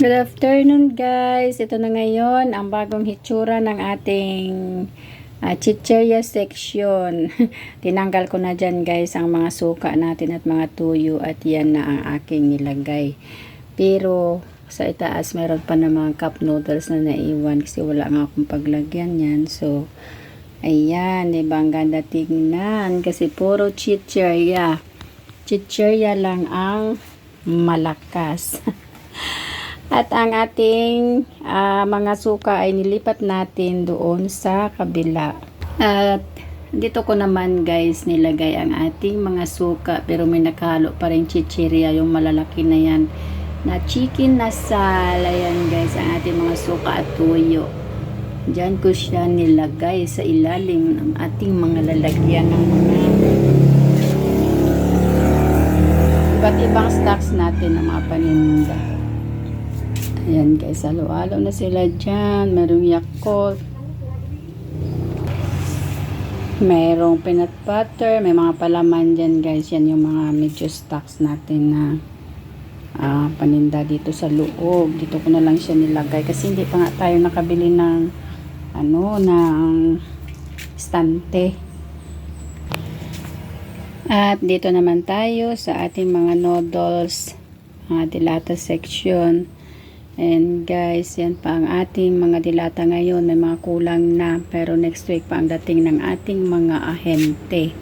Good afternoon guys. Ito na ngayon ang bagong hitsura ng ating uh, chicheria section. Tinanggal ko na dyan guys ang mga suka natin at mga tuyo at yan na ang aking nilagay. Pero sa itaas meron pa na mga cup noodles na naiwan kasi wala nga akong paglagyan yan. So ayan, diba ang ganda tingnan kasi puro chicheria. Chicheria lang ang malakas. At ang ating ah, mga suka ay nilipat natin doon sa kabila. At dito ko naman guys nilagay ang ating mga suka pero may nakahalo pa rin chichirya yung malalaki na yan na chicken nasal. Ayan guys ang ating mga suka at tuyo. Diyan ko siya nilagay sa ilalim ng ating mga lalagyan ng mga iba't ibang stocks natin ng mga paninda. Ayan guys, halo-halo na sila dyan. Merong Yakult. Merong peanut butter. May mga palaman dyan guys. Yan yung mga medyo stocks natin na ah, paninda dito sa loob. Dito ko na lang siya nilagay. Kasi hindi pa nga tayo nakabili ng ano, ng stante. At dito naman tayo sa ating mga noodles, mga dilata section. And guys, yan pa ang ating mga dilata ngayon. May mga kulang na. Pero next week pa ang dating ng ating mga ahente.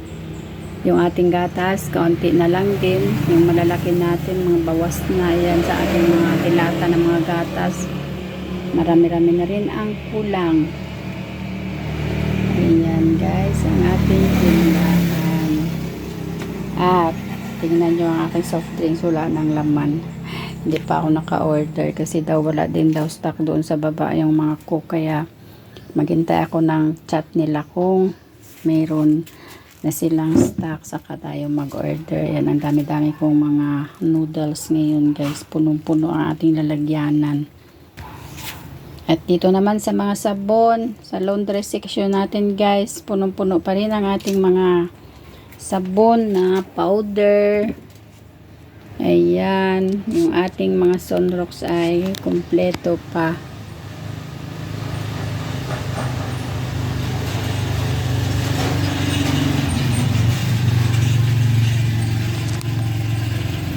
Yung ating gatas, kaunti na lang din. Yung malalaki natin, mga bawas na yan sa ating mga dilata ng mga gatas. Marami-rami na rin ang kulang. Ayan guys, ang ating tindahan. At tingnan nyo ang aking soft drinks, wala ng laman. Hindi pa ako naka-order kasi daw wala din daw stock doon sa baba yung mga cook kaya maghintay ako ng chat nila kung mayroon na silang stock saka tayo mag-order. Yan ang dami-dami kong mga noodles ngayon guys. Punong-puno ang ating lalagyanan. At dito naman sa mga sabon, sa laundry section natin guys, punong-puno pa rin ang ating mga sabon na powder, Ayan, yung ating mga sunrocks ay kompleto pa.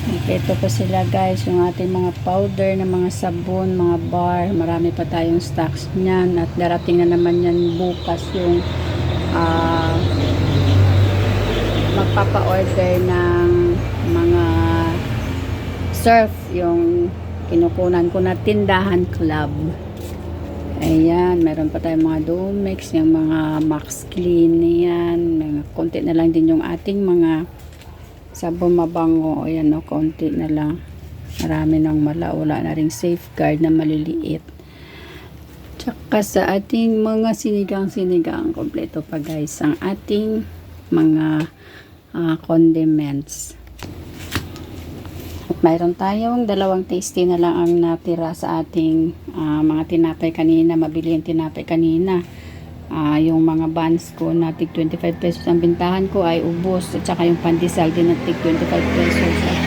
Kompleto pa sila guys, yung ating mga powder na mga sabon, mga bar, marami pa tayong stocks niyan at darating na naman yan bukas yung ah magpapa-order mga surf yung kinukunan ko na tindahan club. Ayan meron pa tayong mga Domex yung mga Max Clean yan. Mga konti na lang din yung ating mga sabon mabango. Ayan no konti na lang. Marami nang mala wala na ring safeguard na maliliit. Tsaka sa ating mga sinigang sinigang kompleto pa guys ang ating mga uh, condiments mayroon tayong dalawang tasty na lang ang natira sa ating ah, mga tinapay kanina. Mabili yung tinapay kanina. Ah, yung mga buns ko na tig 25 pesos ang bintahan ko ay ubos. At saka yung pandesal din na tig 25 pesos. At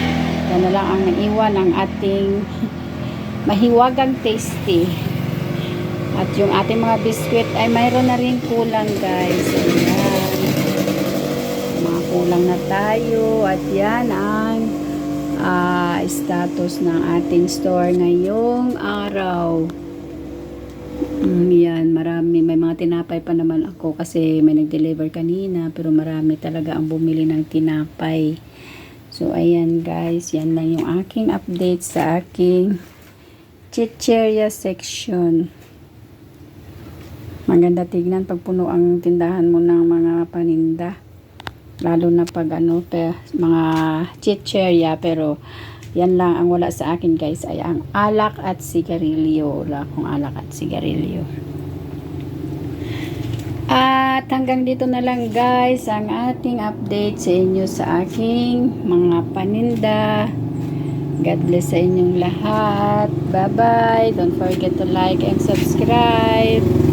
yan na lang ang naiwan ng ating mahiwagang tasty. At yung ating mga biskwit ay mayroon na rin kulang guys. Ayan. Mga kulang na tayo. At yan ang ah, status ng ating store ngayong araw. Mm, yan, marami. May mga tinapay pa naman ako kasi may nag-deliver kanina pero marami talaga ang bumili ng tinapay. So, ayan guys. Yan lang yung aking update sa aking chicheria section. Maganda tignan pag puno ang tindahan mo ng mga paninda lalo na pag ano pe, mga chicheria pero yan lang ang wala sa akin guys ay ang alak at sigarilyo wala akong alak at sigarilyo. At hanggang dito na lang guys ang ating update sa inyo sa aking mga paninda. God bless sa inyong lahat. Bye bye don't forget to like and subscribe